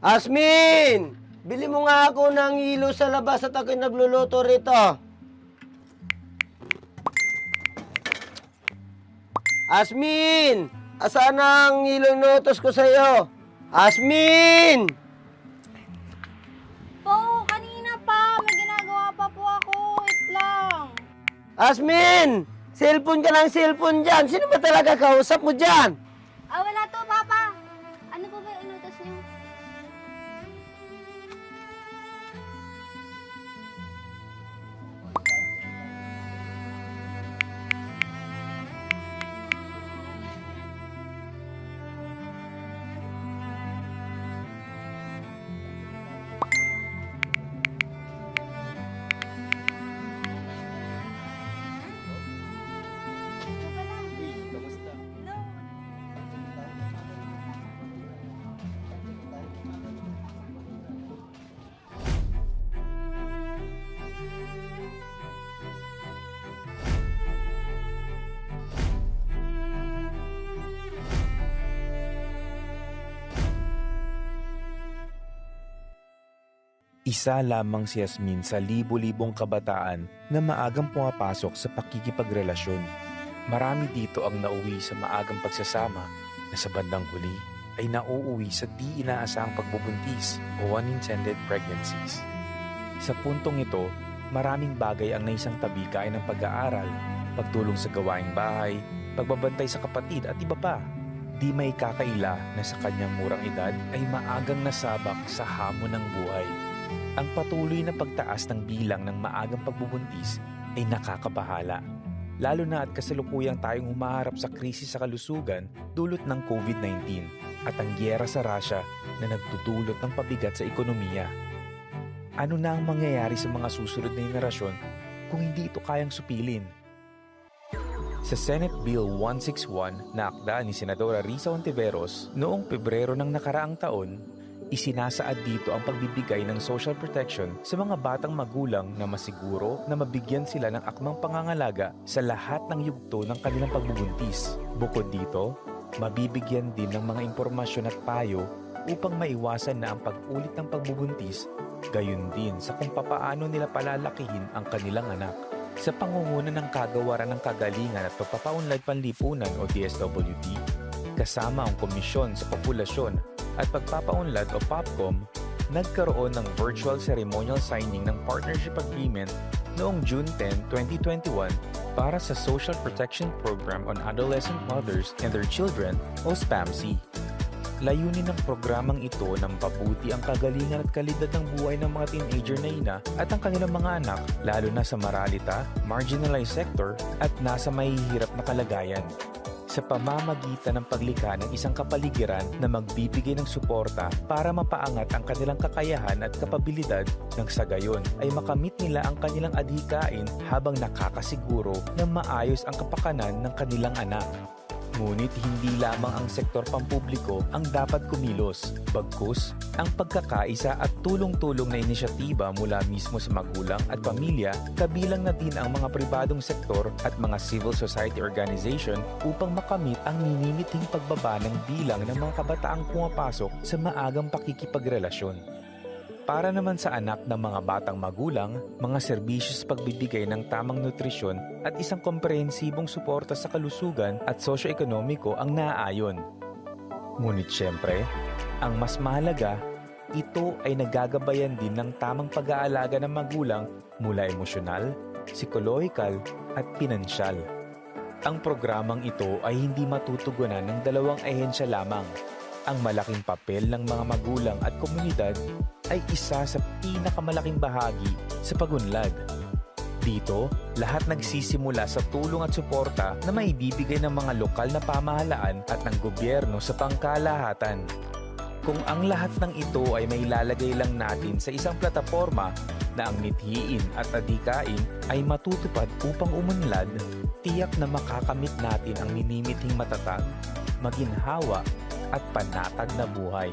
Asmin! Bili mo nga ako ng hilo sa labas at ako'y nagluluto rito. Asmin! Asaan ang hilong nutos ko sa'yo? Asmin! Po, kanina pa. May ginagawa pa po ako. Wait lang. Asmin! Cellphone ka ng cellphone dyan. Sino ba talaga kausap mo dyan? Ah, wala to, Papa. Ano po ba yung inutos niyo? Isa lamang si Yasmin sa libo-libong kabataan na maagang pumapasok sa pakikipagrelasyon. Marami dito ang nauwi sa maagang pagsasama na sa bandang huli ay nauuwi sa di inaasahang pagbubuntis o unintended pregnancies. Sa puntong ito, maraming bagay ang naisang tabi kaya ng pag-aaral, pagtulong sa gawaing bahay, pagbabantay sa kapatid at iba pa. Di may kakaila na sa kanyang murang edad ay maagang nasabak sa hamon ng buhay. Ang patuloy na pagtaas ng bilang ng maagang pagbubuntis ay nakakabahala. Lalo na at kasalukuyang tayong humaharap sa krisis sa kalusugan dulot ng COVID-19 at ang gyera sa Russia na nagtutulot ng pabigat sa ekonomiya. Ano na ang mangyayari sa mga susunod na henerasyon kung hindi ito kayang supilin? Sa Senate Bill 161 na akda ni Senadora Risa Ontiveros noong Pebrero ng nakaraang taon, isinasaad dito ang pagbibigay ng social protection sa mga batang magulang na masiguro na mabigyan sila ng akmang pangangalaga sa lahat ng yugto ng kanilang pagbubuntis. Bukod dito, mabibigyan din ng mga impormasyon at payo upang maiwasan na ang pag-ulit ng pagbubuntis, gayon din sa kung papaano nila palalakihin ang kanilang anak. Sa pangunguna ng Kagawaran ng Kagalingan at Pagpapaunlad Panlipunan o DSWD, kasama ang Komisyon sa Populasyon at Pagpapaunlad o POPCOM, nagkaroon ng virtual ceremonial signing ng partnership agreement noong June 10, 2021 para sa Social Protection Program on Adolescent Mothers and Their Children o SPAMC. Layunin ng programang ito ng pabuti ang kagalingan at kalidad ng buhay ng mga teenager na ina at ang kanilang mga anak, lalo na sa maralita, marginalized sector at nasa mahihirap na kalagayan sa pamamagitan ng paglikha ng isang kapaligiran na magbibigay ng suporta para mapaangat ang kanilang kakayahan at kapabilidad ng sa gayon ay makamit nila ang kanilang adhikain habang nakakasiguro na maayos ang kapakanan ng kanilang anak. Ngunit hindi lamang ang sektor pampubliko ang dapat kumilos, bagkus ang pagkakaisa at tulong-tulong na inisyatiba mula mismo sa magulang at pamilya kabilang na din ang mga pribadong sektor at mga civil society organization upang makamit ang ninimiting pagbaba ng bilang ng mga kabataang pumapasok sa maagang pakikipagrelasyon. Para naman sa anak ng mga batang magulang, mga serbisyo sa pagbibigay ng tamang nutrisyon at isang komprehensibong suporta sa kalusugan at sosyo-ekonomiko ang naaayon. Ngunit syempre, ang mas mahalaga, ito ay nagagabayan din ng tamang pag-aalaga ng magulang mula emosyonal, psikolohikal at pinansyal. Ang programang ito ay hindi matutugunan ng dalawang ahensya lamang. Ang malaking papel ng mga magulang at komunidad ay isa sa pinakamalaking bahagi sa pagunlad. Dito, lahat nagsisimula sa tulong at suporta na maibibigay ng mga lokal na pamahalaan at ng gobyerno sa pangkalahatan. Kung ang lahat ng ito ay may lalagay lang natin sa isang plataforma na ang mithiin at adikain ay matutupad upang umunlad, tiyak na makakamit natin ang minimithing matatag, maginhawa at panatag na buhay.